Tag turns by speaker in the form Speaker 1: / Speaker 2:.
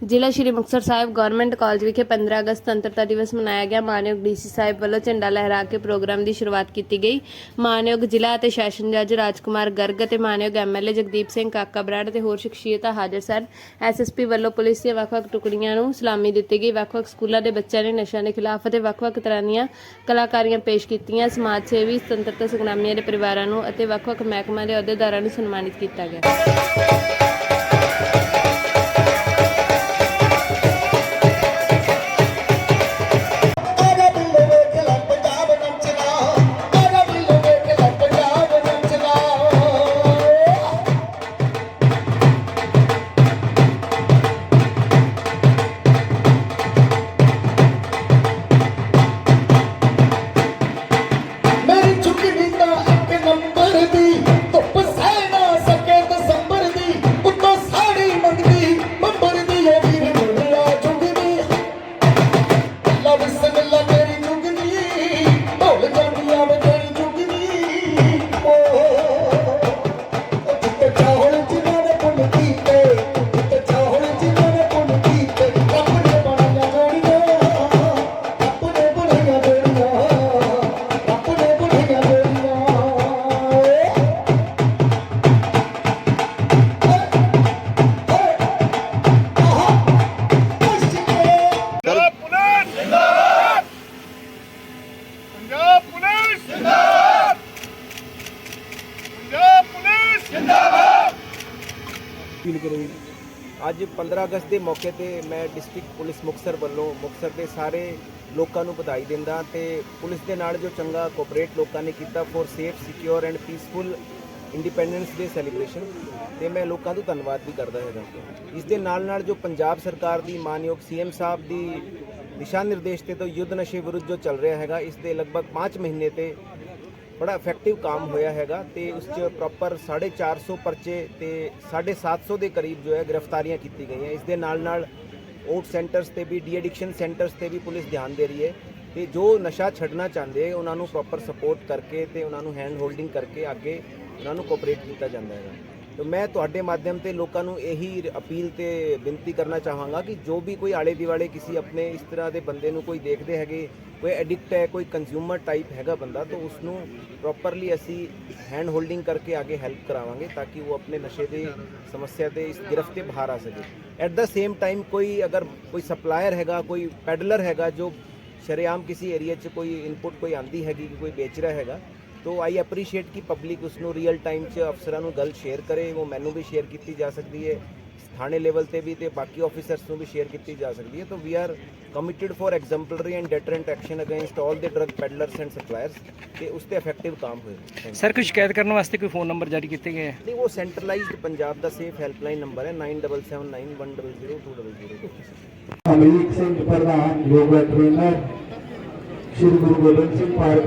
Speaker 1: ਜ਼ਿਲ੍ਹਾ Shri Muktsar Sahib government college ਵਿਖੇ 15 ਅਗਸਤ ਸੁਤੰਤਰਤਾ ਦਿਵਸ ਮਨਾਇਆ ਗਿਆ। ਮਾਨਯੋਗ ਡੀਸੀ ਸਾਹਿਬ ਵੱਲੋਂ ਝੰਡਾ ਲਹਿਰਾ ਕੇ ਪ੍ਰੋਗਰਾਮ ਦੀ ਸ਼ੁਰੂਆਤ ਕੀਤੀ ਗਈ। ਮਾਨਯੋਗ ਜ਼ਿਲ੍ਹਾ ਅਤੇ ਸੈਸ਼ਨ ਜੱਜ ਰਾਜਕੁਮਾਰ ਗਰਗ ਅਤੇ ਮਾਨਯੋਗ ਐਮਐਲਏ ਜਗਦੀਪ ਸਿੰਘ ਕਾਕਾ ਬਰਾੜ ਤੇ ਹੋਰ ਸ਼ਖਸੀਅਤਾਂ ਹਾਜ਼ਰ ਸਨ। ਐਸਐਸਪੀ ਵੱਲੋਂ ਪੁਲਿਸ ਦੀਆਂ ਵੱਖ-ਵੱਖ ਟੁਕੜੀਆਂ ਨੂੰ ਸਲਾਮੀ ਦਿੱਤੀ ਗਈ। ਵੱਖ-ਵੱਖ ਸਕੂਲਾਂ ਦੇ ਬੱਚਿਆਂ ਨੇ ਨਸ਼ਿਆਂ ਦੇ ਖਿਲਾਫ ਅਤੇ ਵੱਖ-ਵੱਖ ਤਰ੍ਹਾਂ ਦੀਆਂ ਕਲਾਕਾਰੀਆਂ ਪੇਸ਼ ਕੀਤੀਆਂ। ਸਮਾਜ ਸੇਵੀ, ਸੁਤੰਤਰਤਾ ਸੰਗਰਾਮੀਆਂ ਦੇ ਪਰਿਵਾਰਾਂ ਨੂੰ ਅਤੇ ਵੱਖ-ਵੱਖ ਮਹਿਕਮਿਆਂ ਦੇ ਅਹੁਦੇਦਾਰਾਂ ਨੂੰ ਸਨਮਾਨਿਤ ਕੀਤਾ ਗਿਆ।
Speaker 2: ਅੱਜ 15 ਅਗਸਤ ਦੇ ਮੌਕੇ ਤੇ ਮੈਂ ਡਿਸਟ੍ਰਿਕਟ ਪੁਲਿਸ ਮੁਕਤਸਰ ਵੱਲੋਂ ਮੁਕਤਸਰ ਦੇ ਸਾਰੇ ਲੋਕਾਂ ਨੂੰ ਵਧਾਈ ਦਿੰਦਾ ਤੇ ਪੁਲਿਸ ਦੇ ਨਾਲ ਜੋ ਚੰਗਾ ਕੋਆਪਰੇਟ ਲੋਕਾਂ ਨੇ ਕੀਤਾ for safe secure and peaceful independence day celebration ਤੇ ਮੈਂ ਲੋਕਾਂ ਦਾ ਧੰਨਵਾਦ ਵੀ ਕਰਦਾ ਹੈਗਾ। ਇਸ ਦੇ ਨਾਲ ਨਾਲ ਜੋ ਪੰਜਾਬ ਸਰਕਾਰ ਦੀ ਮਾਨਯੋਗ ਸੀਐਮ ਸਾਹਿਬ ਦੀ ਦਿਸ਼ਾ ਨਿਰਦੇਸ਼ ਤੇ ਤੋਂ ਯੁੱਧ ਨਸ਼ੇ ਵਿਰੁੱਧ ਜੋ ਚੱਲ ਰਿਹਾ ਹੈਗਾ, ਇਸ ਦੇ ਲਗਭਗ 5 ਮਹੀਨੇ ਤੇ ਬੜਾ ਇਫੈਕਟਿਵ ਕੰਮ ਹੋਇਆ ਹੈਗਾ ਤੇ ਉਸ 'ਚ ਪ੍ਰੋਪਰ 450 ਪਰਚੇ ਤੇ 750 ਦੇ ਕਰੀਬ ਜੋ ਹੈ ਗ੍ਰਿਫਤਾਰੀਆਂ ਕੀਤੀ ਗਈਆਂ। ਇਸ ਦੇ ਨਾਲ ਨਾਲ ਓਟ ਸੈਂਟਰਸ ਤੇ ਵੀ ਡੀ ਐਡਿਕਸ਼ਨ ਸੈਂਟਰਸ ਤੇ ਵੀ ਪੁਲਿਸ ਧਿਆਨ ਦੇ ਰਹੀ ਹੈ ਤੇ ਜੋ ਨਸ਼ਾ ਛੱਡਣਾ ਚਾਹੁੰਦੇ, ਉਹਨਾਂ ਨੂੰ ਪ੍ਰੋਪਰ ਸਪੋਰਟ ਕਰਕੇ ਤੇ ਉਹਨਾਂ ਨੂੰ ਹੈਂਡ ਹੋਲਡਿੰਗ ਕਰਕੇ ਅੱਗੇ ਉਹਨਾਂ ਨੂੰ ਕੋਆਪਰੇਟ ਕੀਤਾ ਜਾਂਦਾ ਹੈਗਾ। ਮੈਂ ਤੁਹਾਡੇ ਮਾਧਿਅਮ ਤੇ ਲੋਕਾਂ ਨੂੰ ਇਹੀ ਅਪੀਲ ਤੇ ਬੇਨਤੀ ਕਰਨਾ ਚਾਹਾਂਗਾ ਕਿ ਜੋ ਵੀ ਕੋਈ ਆਲੇ ਦਿਵਾਲੇ ਕਿਸੇ ਆਪਣੇ ਇਸ ਤਰ੍ਹਾਂ ਦੇ ਬੰਦੇ ਨੂੰ ਕੋਈ ਦੇਖਦੇ ਹੈਗੇ, ਕੋਈ ਐਡਿਕਟ ਹੈ, ਕੋਈ ਕੰਜ਼ਿਊਮਰ ਟਾਈਪ ਹੈਗਾ ਬੰਦਾ, ਤਾਂ ਉਸ ਨੂੰ ਪ੍ਰੋਪਰਲੀ ਅਸੀਂ ਹੈਂਡ ਹੋਲਡਿੰਗ ਕਰਕੇ ਅੱਗੇ ਹੈਲਪ ਕਰਾਵਾਂਗੇ ਤਾਂ ਕਿ ਉਹ ਆਪਣੇ ਨਸ਼ੇ ਦੀ ਸਮੱਸਿਆ ਤੇ ਇਸ ਗਿਰਫਤ ਤੇ ਬਾਹਰ ਆ ਸਕੇ। ਐਟ ਦਾ ਸੇਮ ਟਾਈਮ ਕੋਈ ਅਗਰ ਕੋਈ ਸਪਲਾਇਰ ਹੈਗਾ, ਕੋਈ ਪੈਡਲਰ ਹੈਗਾ, ਜੋ ਸ਼ਰੇਆਮ ਕਿਸੇ ਏਰੀਆ 'ਚ ਕੋਈ ਇਨਪੁਟ ਕੋਈ ਆਂਦੀ ਹੈਗੀ ਕਿ ਕੋਈ ਵੇਚ ਰਿਹਾ ਹੈਗਾ ਤੋ ਆਈ ਐਪਰੀਸ਼ੀਏਟ ਕਿ ਪਬਲਿਕ ਉਸ ਨੂੰ ਰੀਅਲ ਟਾਈਮ 'ਚ ਅਫਸਰਾਂ ਨੂੰ ਗੱਲ ਸ਼ੇਅਰ ਕਰੇ ਉਹ ਮੈਨੂੰ ਵੀ ਸ਼ੇਅਰ ਕੀਤੀ ਜਾ ਸਕਦੀ ਹੈ ਥਾਣੇ ਲੈਵਲ ਤੇ ਵੀ ਤੇ ਬਾਕੀ ਆਫੀਸਰਸ ਨੂੰ ਵੀ ਸ਼ੇਅਰ ਕੀਤੀ ਜਾ ਸਕਦੀ ਹੈ। ਤੋ we are committed for exemplary and deterrent action against all the drug peddlers and suppliers ਤੇ ਉਸ ਤੇ ਇਫੈਕਟਿਵ ਕੰਮ ਹੋਏ
Speaker 3: ਸਰ ਕੋਈ ਸ਼ਿਕਾਇਤ ਕਰਨ ਵਾਸਤੇ ਕੋਈ ਫੋਨ ਨੰਬਰ ਜਾਰੀ ਕੀਤੇ ਗਏ
Speaker 2: ਨਹੀਂ ਉਹ ਸੈਂਟਰਲਾਈਜ਼ਡ ਪੰਜਾਬ ਦਾ ਸੇਫ ਹੈਲਪਲਾਈਨ ਨੰਬਰ ਹੈ 9779100200
Speaker 4: ਅਮਰੀਕ ਸਿੰਘ ਪ੍ਰਧਾਨ yoga trainer Shri Guru Gobind Singh park